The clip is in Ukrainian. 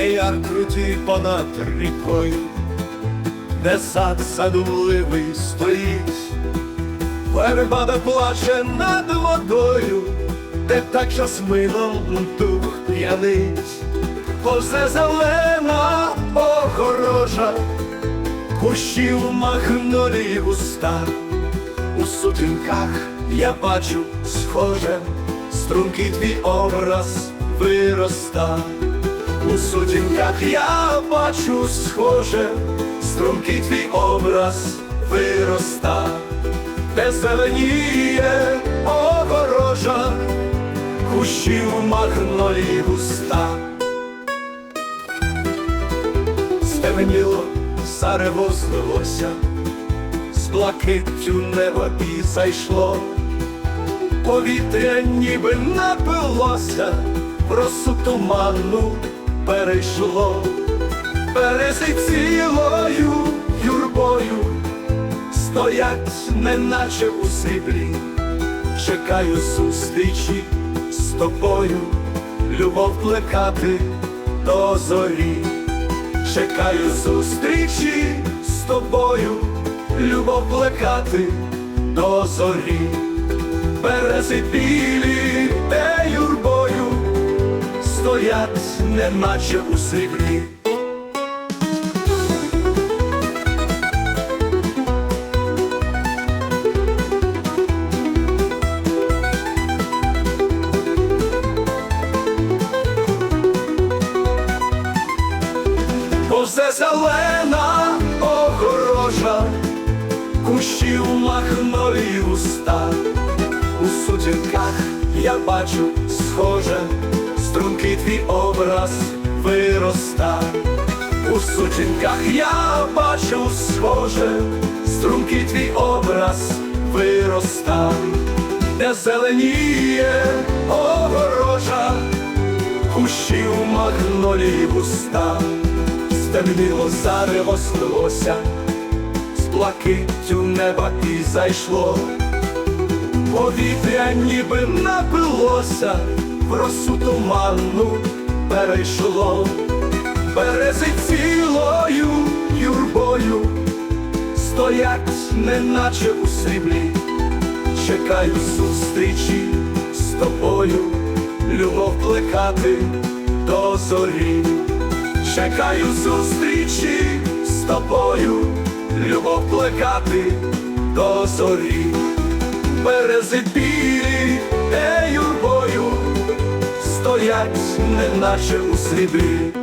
як круті понад рікою, де сад садовливий стоїть, вербада плаче над водою, де так жасмином дух п'янить, повзе зелена огорожа, кущів махнулі густа, у сутінках я бачу схоже, стрункий твій образ вироста. У сутінках я бачу схоже, стрункий твій образ вироста, де зеленіє огорожа, кущів магнолі густа. Стемніло, зарево злилося, з блакиттю неба і зайшло, повітря ніби напилося, росу туманну перейшло, берези цілою юрбою, стоять, неначе у сріблі, чекаю зустрічі з тобою, любов плекати до зорі. Чекаю зустрічі з тобою, любов плекати до зорі, берези білі, стоять, неначе у сріблі. Повзе зелена огорожа, кущів махнові уста, у сутінках я бачу схоже, стрункий твій образ вироста, у сутінках я бачу схоже, стрункий твій образ вироста, де зеленіє огорожа, кущів магнолії густа, стемніло зарево слилося, з блакиттю неба і зайшло, повітря ніби напилося, росу туманну перейшло, берези цілою юрбою, стоять, неначе у сріблі, чекаю зустрічі з тобою, любов плекати до зорі. Чекаю зустрічі з тобою, любов плекати до зорі, берези білі, стоять, неначе у сріблі.